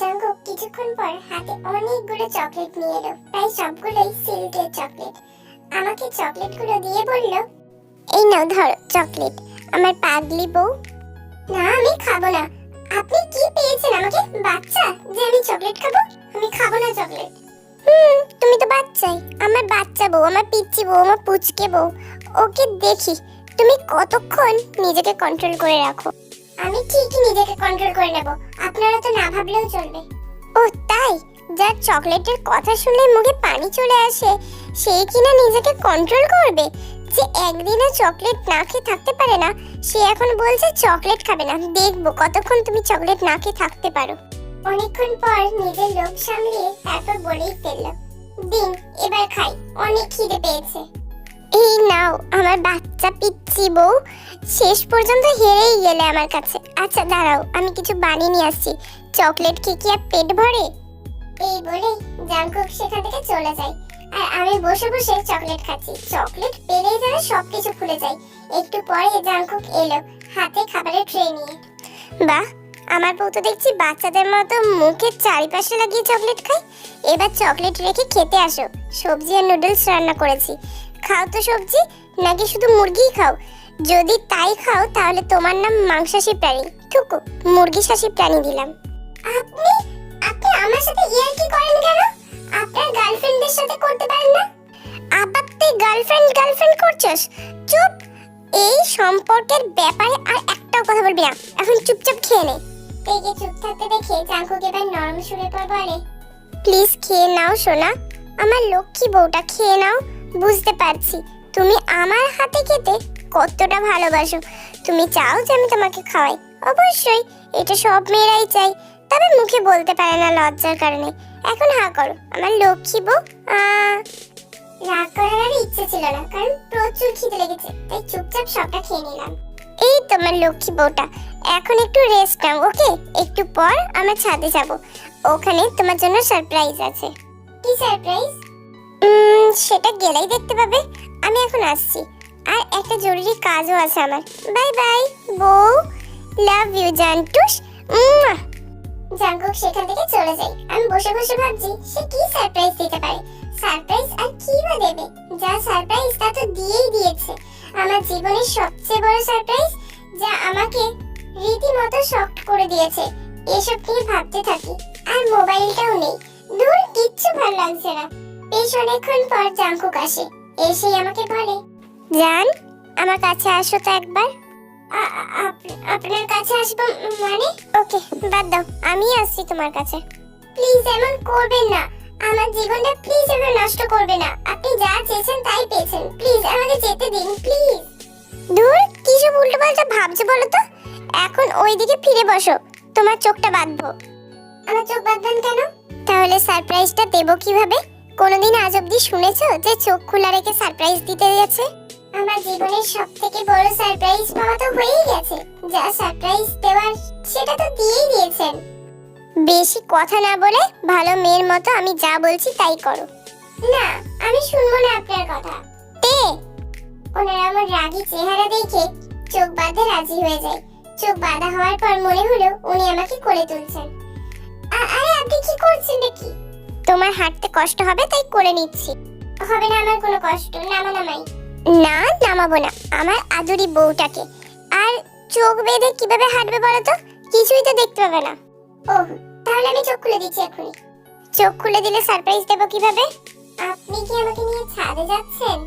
Jungkook কিছুক্ষণ পর হাতে অনেকগুলো চকলেট নিয়ে এলো। প্রায় সবগুলোই সিল্কের চকলেট। আমাকে চকলেটগুলো দিয়ে বলল, এই নাও, ধরো, চকলেট। আমার পাগলি বউ? না, আমি খাব না। আপনি কি পেয়েছেন আমাকে? বাচ্চা? যে আমি চকলেট খাব? আমি খাব না চকলেট। হুম, তুমি তো বাচ্চাই। আমার বাচ্চা বউ, আমার পিচ্চি বউ, আমার পুচকে বউ। ওকে দেখি। তুমি কতক্ষণ নিজেকে কন্ট্রোল করে রাখো? আমি ঠিকই নিজেকে কন্ট্রোল করে নেব। আপনারা তো না ভাবলেও চলবে। ও তাই? যার চকলেটের কথা শুনলে মুখে পানি চলে আসে সেই কিনা নিজেকে কন্ট্রোল করবে? যে একদিনও চকলেট না খেয়ে থাকতে পারে না সে এখন বলছে চকলেট খাবে না। দেখব কতক্ষণ তুমি চকলেট না খেয়ে থাকতে পারো। অনেকক্ষণ পর নিজের লোভ সামলিয়ে তারপর বলেই ফেলল দিন এবার খাই। অনেক খিদে পেয়েছে। এই নাও, আমার বাচ্চা পিচ্ছি বউ। শেষ পর্যন্ত হেরেই গেলে আমার কাছে। আচ্ছা দাঁড়াও, আমি কিছু বানিয়ে নিয়ে আসছি। চকলেট খেয়ে কি আর পেট ভরে? এই বলে জাংকুক সেখান থেকে চলে যায়। আর আমি বসে বসে চকলেট খাচ্ছি। চকলেট পেলেই যেন সবকিছু খুলে যায় একটু পরে জাংকুক এলো, হাতে খাবারের ট্রে নিয়ে। বাহ, আমার বউ তো দেখছি বাচ্চাদের মতো মুখের চারিপাশে লাগিয়ে চকলেট খায়। এবার চকলেট রেখে খেতে আসো। সবজি আর নুডলস রান্না করেছি। খাও তো সবজি, নাকি শুধু মুরগিই খাও? যদি তাই খাও, তাহলে তোমার নাম মাংসাশী প্রাণী। মুরগি শাসী প্রাণী দিলাম। আপনি আপনি আমার সাথে ইয়ার্কি করেন কেন? আপনার গার্লফ্রেন্ডদের সাথে করতে পারেন না? আবার তুই গার্লফ্রেন্ড গার্লফ্রেন্ড করছস? চুপ! এই সম্পর্কের ব্যাপারে আর একটাও কথা বলবি না। এখন চুপচাপ খেয়ে নে। তেগে চুপ থাকতে দেখে জাঙ্কুক এবার নরম সুরে পর বলে, প্লিজ খেয়ে নাও সোনা। আমার লক্ষ্মী বউটা, খেয়ে নাও। বুঝতে পারছি। তুমি আমার হাতে খেতে কতটা ভালোবাসো। তুমি চাও যে আমি তোমাকে খাওয়াই। অবশ্যই, এটা সব মেয়েরাই চাই তবে মুখে বলতে পারে না লজ্জার কারণে। এখন হা করো, আমার লক্ষ্মী বউ। রাগ করার আর ইচ্ছে ছিল না, কারণ প্রচুর খিদে লেগেছে, তাই চুপচাপ সবটা খেয়ে নিলাম। এই তোমার লক্ষ্মী বউটা। এখন একটু রেস্ট নাও ওকে একটু পর আমরা ছাদে যাব। ওখানে তোমার জন্য সারপ্রাইজ আছে। কি সারপ্রাইজ সেটা গেলেই দেখতে পাবে। আমি এখন আসছি। আর একটা জরুরি কাজও আছে আমার। বাই বাই, বউ। Love you, জান্টুস। জাঙ্কুক সেখান থেকে চলে যায়। আমি বসে বসে ভাবছি, সে কি সারপ্রাইজ দিতে পারে? সারপ্রাইজ আর কি বা দেবে? যা সারপ্রাইজ তা তো দিয়েই দিয়েছে। আমার জীবনের সবচেয়ে বড় সারপ্রাইজ যা আমাকে রীতিমতো শক্ট করে দিয়েছে। এসব নিয়ে ভাবতে থাকি। আর মোবাইলটাও নেই। দূর, কিচ্ছু ভালো লাগছে না। বেশ অনেকক্ষণ পর জাঙ্কুক আসে। এসেই আমাকে বলে জান আমার কাছে আসো তো একবার। আপনার কাছে আসব মানে? ওকে বাদ দাও আমি আসছি তোমার কাছে। প্লিজ এমন করবেন না। আমার জীবনটা প্লিজ এমন নষ্ট করবে না। আপনি যা চেয়েছেন তাই পেয়েছেন। প্লিজ আমাকে যেতে দিন প্লিজ। দূর কি সব উল্টো পাল্টা ভাবছ বলো তো? এখন ওইদিকে ফিরে বসো তোমার চোখটা বাঁধবো। আমার চোখ বাঁধবেন কেন? তাহলে সারপ্রাইজটা দেবো কীভাবে? কোনোদিন আজ অব্দি শুনেছো যে চোখ খোলা রেখে সারপ্রাইজ দিতে গেছে? আমার জীবনের সব থেকে বড় সারপ্রাইজ পাওয়া তো হয়েই গেছে। যা সারপ্রাইজ দেওয়ার সেটা তো দিয়েই দিয়েছেন। বেশি কথা না বলে ভালো মেয়ের মতো আমি যা বলছি তাই করো। না, আমি শুনব না আপনার কথা। তে ওনার আমার রাগী চেহারা দেখে চোখ বাঁধে রাজি হয়ে যায়। চোখ বাঁধা হওয়ার পর মনে হলো উনি আমাকে কোলে তুলছেন। আরে আপনি কি করছেন নাকি? তোমার হাঁটতে কষ্ট হবে তাই করে নিচ্ছি। হবে না আমার কোনো কষ্ট নামা নামাই। না নামাবো না। আমার আদুরি বউটাকে। আর চোখ বেঁধে কীভাবে হাঁটবে বলো তো? কিছুই তো দেখতে পাবে না। ওহ তাহলে আমি চোখ খুলে দিচ্ছি এখনই চোখ খুলে দিলে সারপ্রাইজ দেবো কীভাবে? আপনি কি আমাকে নিয়ে ছাদে যাচ্ছেন?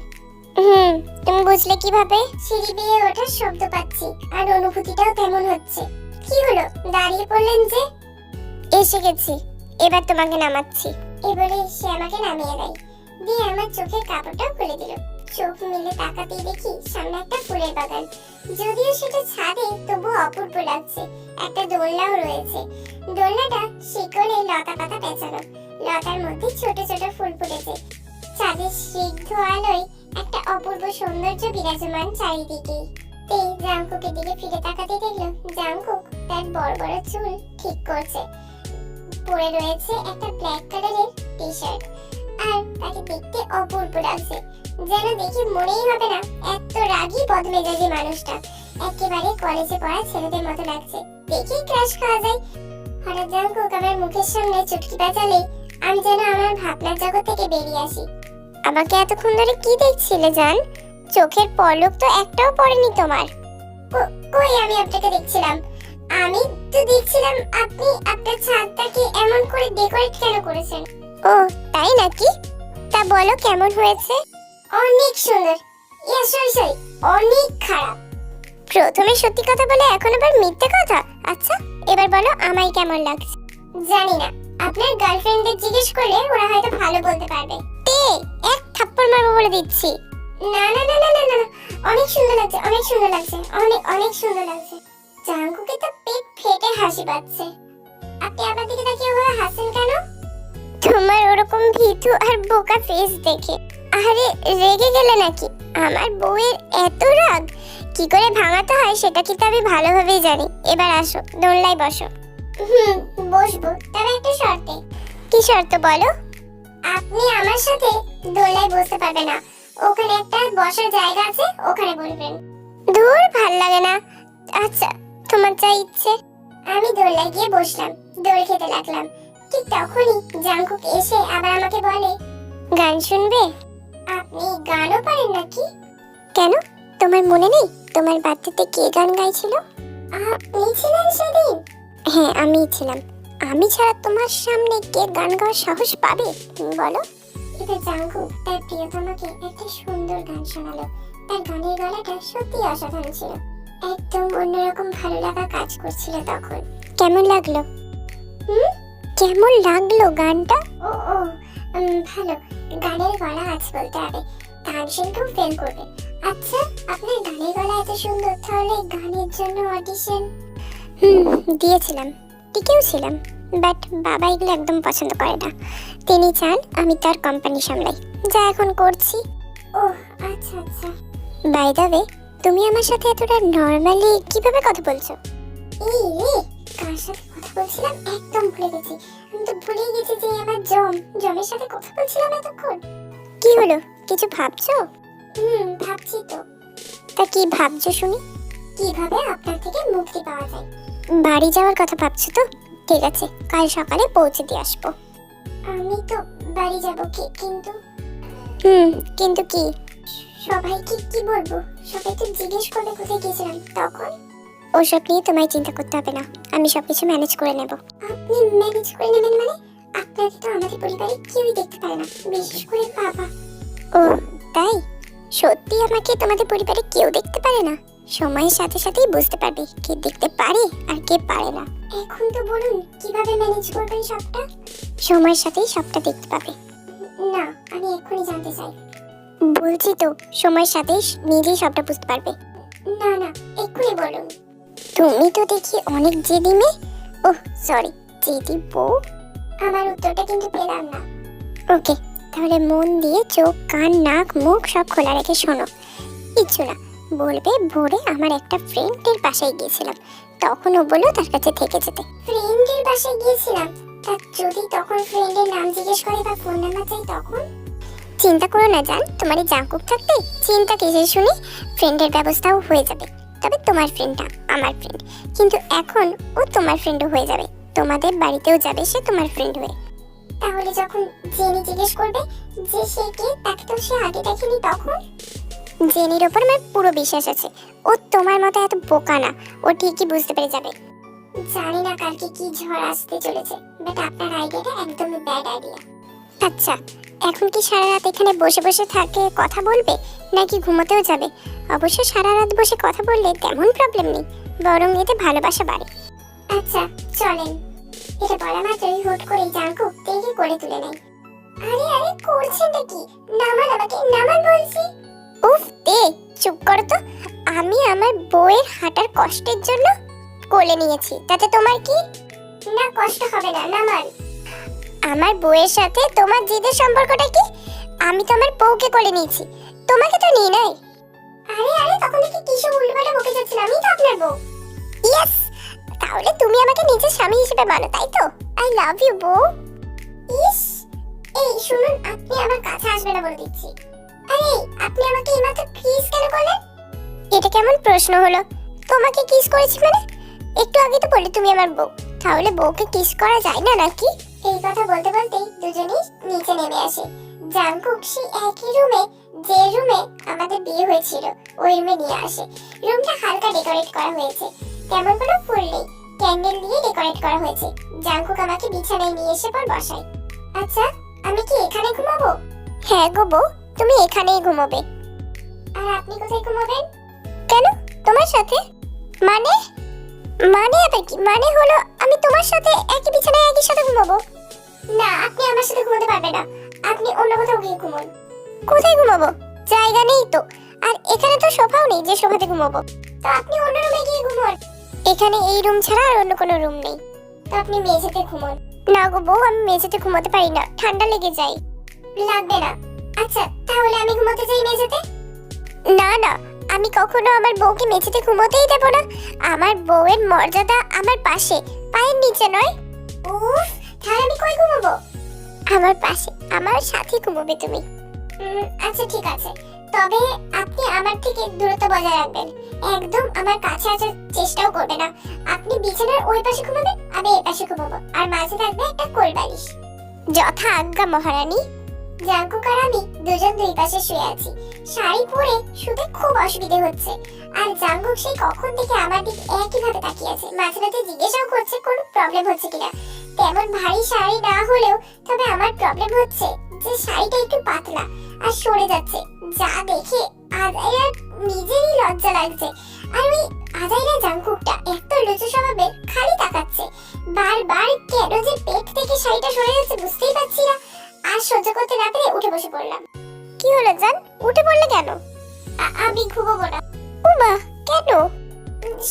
হুম তুমি বুঝলে কীভাবে? সিঁড়ি বেয়ে ওঠার শব্দ পাচ্ছি আর অনুভূতিটাও তেমন হচ্ছে। কি হলো? দাঁড়িয়ে পড়লেন যে? এসে গেছি। এবার তোমাকে নামাচ্ছি। এবারে সে আমাকে নামিয়ে দেয়। দিয়ে আমার চোখের কাপড়টাও খুলে দিল। চোখ মেলে তাকাতেই দেখি সামনে একটা ফুলের বাগান। যদিও সেটা ছাদে তবু অপূর্ব লাগছে। একটা দোলনাও রয়েছে। দোলনাটা শিকড়ে লতা পাতা পেঁচানো। লতার মধ্যে ছোট ছোট ফুল ফুটেছে। চাঁদের স্নিগ্ধ আলোয় একটা অপূর্ব সৌন্দর্য বিরাজমান চারিদিকে। এই জাংকুকের দিকে ফিরে তাকাতে দেখল জাংকুক তার বড় বড় চুল ঠিক করছে। পরে রয়েছে একটা ব্ল্যাক কালারের টি শার্ট আর তাকে দেখতে অপূর্ব লাগছে। যেন দেখে মনেই হবে না, এত রাগী বদমেজাজি মানুষটা। একেবারে কলেজে পড়া ছেলেদের মতো লাগছে। দেখেই ক্রাশ খাওয়া যায়। হঠাৎ জাঙ্কুক আমার মুখের সামনে চুটকি বাজালে আমি যেন আমার ভাবনার জগৎ থেকে বেরিয়ে আসি। আমাকে এতক্ষণ ধরে কি দেখছিলে, জান? চোখের পলক তো একটাও পড়েনি তোমার। কই আমি আপনাকে দেখছিলাম? আমি তো দেখছিলাম আপনি আপনার ছাদটাকে এমন করে ডেকোরেট কেন করেছেন? ও তাই নাকি? তা বলো কেমন হয়েছে? অনেক সুন্দর। ইয়া সরি সরি অনেক খারাপ। প্রথমে সত্যি কথা বলে এখন আবার মিথ্যে কথা? আচ্ছা এবার বলো আমায় কেমন লাগছে? জানি না। আপনার গার্লফ্রেন্ডদের জিজ্ঞেস করলে ওরা হয়তো ভালো বলতে পারবে। তে এক থাপ্পড় মারবো বলে দিচ্ছি। না না না না না না না। অনেক সুন্দর লাগছে অনেক সুন্দর লাগছে অনেক অনেক সুন্দর লাগছে। জাঙ্কুকে তো পেট ফেটে হাসি পাচ্ছে। আপনি আমার দিকে তাকিয়ে ওভাবে হাসেন কেন? তোমার ওরকম ভীতু আর বোকা ফেস দেখে। আরে রেগে গেলে নাকি? আমার বউয়ের এত রাগ। কি করে ভাঙাতে হয় সেটা কিন্তু আমি ভালোভাবেই জানি। এবার আসো দোলনায় বসো। হুম বসবো। তবে একটা শর্তে। কি শর্ত বলো? আপনি আমার সাথে দোলনায় বসতে পারবেন না। ওখানে একটা বসার জায়গা আছে ওখানে বলবেন দূর ভালো লাগে না। আচ্ছা তোমার যা ইচ্ছে। আমি দোলনায় গিয়ে বসলাম, দোল খেতে লাগলাম। ঠিক তখনই জাংকুক এসে আবার আমাকে বলে, গান শুনবে? আপনি গানও পারেন নাকি? কেন? তোমার মনে নেই? তোমার বাচ্চাতে কে গান গাইছিল? আপনি ছিলেন সেদিন? হ্যাঁ আমি ছিলাম। আমি ছাড়া তোমার সামনে কে গান গাওয়ার সাহস পাবে? তুমি বলো? এটা জাঙ্কু তার প্রিয়তমাকে একটা সুন্দর গান শোনালো। তার গানের গলাটা সত্যি অসাধারণ ছিল। একদম অন্যরকম ভালো লাগা কাজ করছিল তখন। কেমন লাগল? হুম? কেমন লাগল গানটা? ও ও ভালো। গানের গলা আছে বলতে হবে। গান শুনতেও ফেল করবে। আচ্ছা আপনার গানের গলা এত সুন্দর, তাহলে গানের জন্য অডিশন হুম, দিয়েছিলাম। টিকেও ছিলাম। বাট বাবা এগুলো একদম পছন্দ করে না। তিনি চান আমি তার কোম্পানি সামলাই। যা এখন করছি। ও আচ্ছা আচ্ছা। বাই দ্য ওয়ে তুমি আমার সাথে এতটা নর্মালি কীভাবে কথা বলছো? এই রে কার সাথে কথা বলছিলাম? একদম ভুলে গেছি। আমি তো ভুলেই গেছি যে আমার জম, জমের সাথে কথা বলছিলাম এতক্ষণ। কি হলো? কিছু ভাবছ? হুম, ভাবছি তো। তা কি ভাবছ শুনি? কীভাবে আপনার থেকে মুক্তি পাওয়া যায়? বাড়ি যাওয়ার কথা ভাবছ তো? ঠিক আছে, কাল সকালে পৌঁছে দিয়ে আসব। আমি তো বাড়ি যাব কি, কিন্তু? হুম, কিন্তু কি? সবাই কি বলব? সবাই তো জিজ্ঞেস করবে কোথায় গেছিলাম তখন? ওসব নিয়ে তোমায় চিন্তা করতে হবে না। আমি সবকিছু ম্যানেজ করে নেব। আপনি ম্যানেজ করে নেবেন মানে? আপনাকে তো আমাদের পরিবারে কেউই দেখতে পারে না। বিশেষ করে বাবা। ও, তাই? সত্যি আমাকে তোমাদের পরিবারে কেউ দেখতে পারে না? সময়ের সাথে সাথেই বুঝতে পারবে কে দেখতে পারে আর কে পারে না। এখন তো বলুন, কীভাবে ম্যানেজ করবেন সবটা? সময়ের সাথেই সবটা দেখতে পাবে। না, আমি এক্ষুনি জানতে চাই। বলছি তো সময়ের সাথে নিজেই সবটা বুঝতে পারবে। না না এক্ষুনি বলুন। তুমি তো দেখি অনেক জেদি মেয়ে। ওহ সরি জেদি বউ? আমার উত্তরটা কিন্তু পেলাম না। ওকে তাহলে মন দিয়ে চোখ কান নাক মুখ সব খোলা রেখে শোনো। কিছু না বলবে ভোরে আমার একটা ফ্রেন্ডের বাসায় গিয়েছিলাম। তখন ও বলল তার কাছে থেকে যেতে। ফ্রেন্ডের বাসায় গিয়েছিলাম? তা যদি তখন ফ্রেন্ডের নাম জিজ্ঞেস করে বা ফোন নাম্বার চাই তখন? চিন্তা করো না, জান। তোমার এই জাঙ্কুক থাকতে চিন্তা কিসের শুনি? ফ্রেন্ডের ব্যবস্থাও হয়ে যাবে। তবে তোমার ফ্রেন্ডটা আমার ফ্রেন্ড কিন্তু এখন ও তোমার ফ্রেন্ডও হয়ে যাবে। তোমাদের বাড়িতেও যাবে সে তোমার ফ্রেন্ড হয়ে। তাহলে যখন জেনি জিজ্ঞেস করবে যে সে কে, তাকে তো সে আগে দেখেনি তখন? জেনির ওপর আমার পুরো বিশ্বাস আছে। ও তোমার মতো এত বোকা না। ও ঠিকই বুঝতে পেরে যাবে। জানি না কালকে কি ঝড় আসতে চলেছে। বাট আপনার আইডিয়াটা একদমই ব্যাড আইডিয়া আচ্ছা এখন কি সারা রাত এখানে বসে বসে থাকে, কথা বলবে, নাকি ঘুমোতেও যাবে? অবশ্য সারা রাত বসে কথা বললে তেমন প্রবলেম নেই, বরং এতে ভালোবাসা বাড়ে। আচ্ছা চলেন। এটা বলা মাত্রই হুট করে জাঙ্কু তেগে করে তুলে নেয়। আরে আরে, করছেনটা কি? নামান আমাকে নামান বলছি। উফ, তে, চুপ কর তো। আমি আমার বউয়ের হাঁটার কষ্টের জন্য কোলে নিয়েছি, তাতে তোমার কি? না, কষ্ট হবে না নামান আমার বউয়ের সাথে তোমার জিদের সম্পর্কটা কি? আমি তো আমার বউকে করে নিয়েছি। তোমাকে তো নিয়ে নাই? আরে আরে, তখন থেকে কি সব উল্টোপাল্টা বকে যাচ্ছিল? আমি তো আপনার বউ। ইয়েস, তাহলে তুমি আমাকে নিজের স্বামী হিসেবে মানো, তাই তো? আই লাভ ইউ বউ। ইস, এই শুনুন, আপনি আমার কাছে আসবেন না বলে দিচ্ছি। আরে, আপনি আমাকে এইমাত্র কিস কেন করলেন? এটা কেমন প্রশ্ন হলো? তোমাকে কিস করেছি মানে? একটু আগে তো বললে তুমি আমার বউ। তাহলে বউকে কিস করা যায় না নাকি? এই কথা বলতে বলতেই দুজনেই নিচে নেমে আসে। জাংকুক সেই একই রুমে যে রুমে আমাদের বিয়ে হয়েছিল ওই রুমে নিয়ে আসে। রুমটা হালকা ডেকোরেট করা হয়েছে। তেমন কোনো ফুল নেই ক্যান্ডেল দিয়ে ডেকোরেট করা হয়েছে। জাংকুক আমাকে বিছানায় নিয়ে এসে পর বসায়। আচ্ছা আমি কি এখানে ঘুমাবো? হ্যাঁ গো বউ তুমি এখানেই ঘুমাবে। আর আপনি কোথায় ঘুমাবেন? কেন? তোমার সাথে? মানে? মানে আবার কি? মানে হলো আমি তোমার সাথে একই বিছানায় একই সাথে ঘুমাবো? না আপনি আমার সাথে ঘুমাতে পারবেন না। আপনি অন্য কোথাও গিয়ে ঘুমোন। কোথায় ঘুমাবো? জায়গা নেই তো। আর এখানে তো সোফাও নেই যে সোফাতে ঘুমাবো। তো আপনি অন্য রুমে গিয়ে ঘুমোন। এখানে এই রুম ছাড়া আর অন্য কোনো রুম নেই। তো আপনি মেঝেতে ঘুমোন। না গো বউ আমি মেঝেতে ঘুমাতে পারি না। ঠান্ডা লেগে যায়। লাগবে না। আচ্ছা তাহলে আমি ঘুমাতে যাই মেঝেতে? না না। আমি কখনো আমার বউকে মেঝেতে ঘুমোতেই দেব না। আমার বউয়ের মর্যাদা আমার পাশে, পায়ের নিচে নয়। উফ, তাহলে আমি কই ঘুমাবো? আমার পাশে, আমার সাথে ঘুমোবে তুমি। আচ্ছা ঠিক আছে। তবে আপনি আমার থেকে দূরত্ব বজায় রাখবেন। একদম আমার কাছে আসার চেষ্টাও করবে না। আপনি বিছানার ওই পাশে ঘুমাবেন, আমি এই পাশে ঘুমাবো। আর মাঝে থাকবে একটা কোল বালিশ যথা আজ্ঞা মহারানী। জাঙ্কুক আর আমি দুজন দুই পাশে শুয়ে আছি। শাড়ি পরে শুতে খুব অসুবিধে হচ্ছে। আর জাঙ্কুক সেই কখন থেকে আমার দিকে একই ভাবে তাকিয়ে আছে। মাঝে মাঝে জিজ্ঞাসাও করছে কোনো প্রবলেম হচ্ছে কিনা। তেমন ভারী শাড়ি না হলেও তবে আমার প্রবলেম হচ্ছে যে শাড়িটা একটু পাতলা আর সরে যাচ্ছে। যা দেখে আদাইরার নিজেরই লজ্জা লাগছে। আর ওই আদাইরা জাঙ্কুকটা এত লুচু স্বভাবের, খালি তাকাচ্ছে। বারবার কেন যে পেট থেকে শাড়িটা সরে যাচ্ছে বুঝতেই পারছি না। আর সহ্য করতে না পেরে উঠে বসে পড়লাম। কি হলো জান? উঠে পড়লে কেন? আমি ঘুমাবো না। উমা কেন?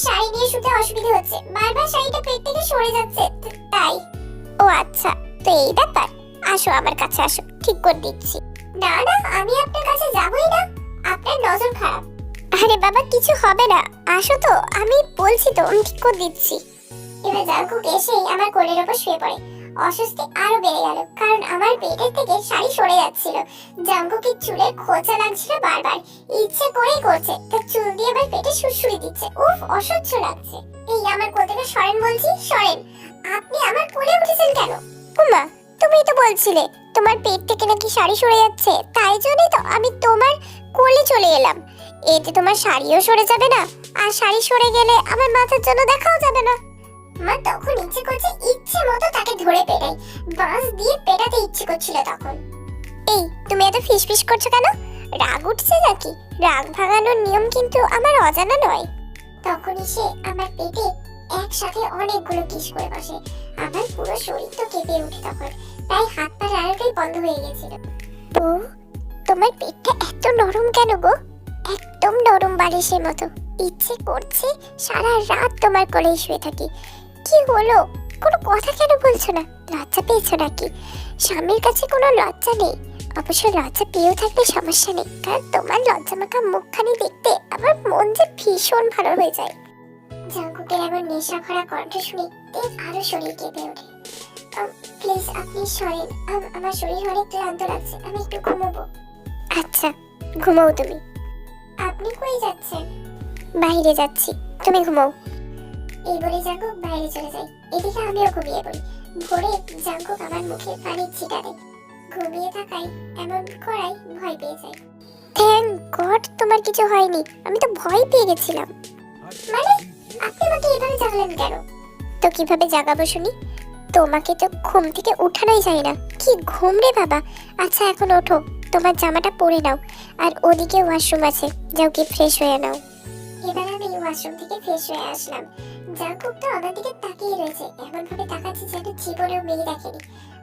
শাড়ি নিয়ে শুতে অসুবিধা হচ্ছে। বারবার শাড়িটা পেট থেকে সরে যাচ্ছে। তাই। ও আচ্ছা তো এই ব্যাপার। আসো আমার কাছে আসো ঠিক করে দিচ্ছি। না না আমি আপনার কাছে যাবই না। আপনার নজর খারাপ। আরে বাবা কিছু হবে না। আসো তো আমি বলছি তো আমি ঠিক করে দিচ্ছি। এবার জাঙ্কুক এসেই আমার কোলের ওপর শুয়ে পড়ে। অস্বস্তি আরও বেড়ে গেল, কারণ আমার পেটের থেকে শাড়ি সরে যাচ্ছিল। জাঙ্কুকের চুলের খোঁচা লাগছিল বারবার। ইচ্ছে করেই করছে তার চুল দিয়ে আবার পেটে সুরসুরি দিচ্ছে। উফ, অসহ্য লাগছে। এই আমার কোল সরেন বলছি, সরেন। আপনি আমার কোলে উঠেছেন কেন? উমা, তুমি তো বলছিলে, তোমার পেট থেকে নাকি শাড়ি সরে যাচ্ছে। তাই জন্যই তো আমি তোমার কোলে চলে এলাম। এতে তোমার শাড়িও সরে যাবে না, আর শাড়ি সরে গেলে আমার মাথার জন্য দেখাও যাবে না। মা তখন ইচ্ছে করছে ইচ্ছে মতো তাকে ধরে পেটাই। বাঁশ দিয়ে পেটাতে ইচ্ছে করছিল তখন। এই, তুমি এত ফিসফিস করছ কেন? রাগ উঠছে নাকি? রাগ ভাঙানোর নিয়ম কিন্তু আমার অজানা নয়। তখনই সে আমার পেটে একসাথে অনেকগুলো কিস করে বসে। আমার পুরো শরীর তো কেঁপে ওঠে তখন। তাই হাত পা নাড়াটাই বন্ধ হয়ে গেছিল। ও তোমার পেটটা এত নরম কেন গো? একদম নরম বালিশের মতো। ইচ্ছে করছে সারা রাত তোমার কোলেই শুয়ে থাকি। কি হলো? কোনো কথা কেন বলছো না? লজ্জা পেয়েছ নাকি? স্বামীর কাছে কোনো লজ্জা নেই। অবশ্য লজ্জা পেয়েও থাকলে সমস্যা নেই, কারণ তোমার লজ্জা মাখা মুখখানি দেখতে আমার মন যে ভীষণ ভালো হয়ে যায়। জাঙ্কুকের এমন নেশা ভরা কণ্ঠ শুনে তেজ আরও শরীর কেঁপে ওঠে। প্লিজ আপনি সরেন। আমার শরীর অনেক ক্লান্ত লাগছে, আমি একটু ঘুমাবো। আচ্ছা ঘুমাও তুমি। আপনি কই যাচ্ছেন? বাইরে যাচ্ছি, তুমি ঘুমাও। এই বলে জাঙ্কুক বাইরে চলে যায়। এদিকে আমিও ঘুমিয়ে পড়ি। ভোরে জাঙ্কুক আমার মুখে পানির ছিটা ঘুমিয়ে থাকায় এমন করাই ভয় পেয়ে যায়। থ্যাংক গড তোমার কিছু হয়নি। আমি তো ভয় পেয়ে গেছিলাম। মানে আপনি আমাকে এভাবে জাগালেন কেন? তো কীভাবে জাগাবো শুনি? তোমাকে তো ঘুম থেকে উঠানোই যায় না। কি ঘুম রে বাবা? আচ্ছা এখন ওঠো। তোমার জামাটা পরে নাও। আর ওদিকে ওয়াশরুম আছে। যাও কি ফ্রেশ হয়ে নাও। এবার আমি ওয়াশরুম থেকে ফ্রেশ হয়ে আসলাম। জাকুব তো আমার দিকে তাকিয়ে রয়েছে এমন ভাবে তাকাচ্ছে যেন জীবনেও মেয়ে দেখেনি।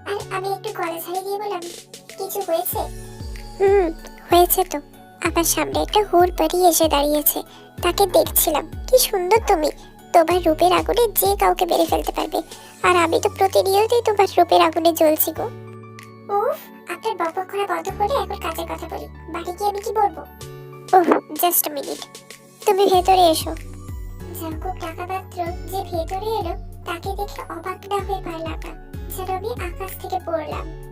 আর আমি একটু গলা ছাড়িয়ে দিয়ে বললাম, কিছু হয়েছে? হুম, হয়েছে তো। আমার সামনে একটা হুর বাড়ি এসে দাঁড়িয়েছে। তাকে দেখছিলাম। কি সুন্দর তুমি। তোমার রূপের আগুনে যে কাউকে মেরে ফেলতে পারবে। আর আমি তো প্রতিনিয়তই তোমার রূপের আগুনে জ্বলছি গো। উফ, আপনার বকবক করা বন্ধ করে এখন কাজের কথা বলি। বাড়ি গিয়ে আমি কি বলব? ওহ জাস্ট মিনিট তুমি ভেতরে এসো। জাঙ্কুক টাকা মাত্র যে ভেতরে এলো, তাকে দেখে অবাক না হয়ে পারলাম না। যেন আমি আকাশ থেকে পড়লাম।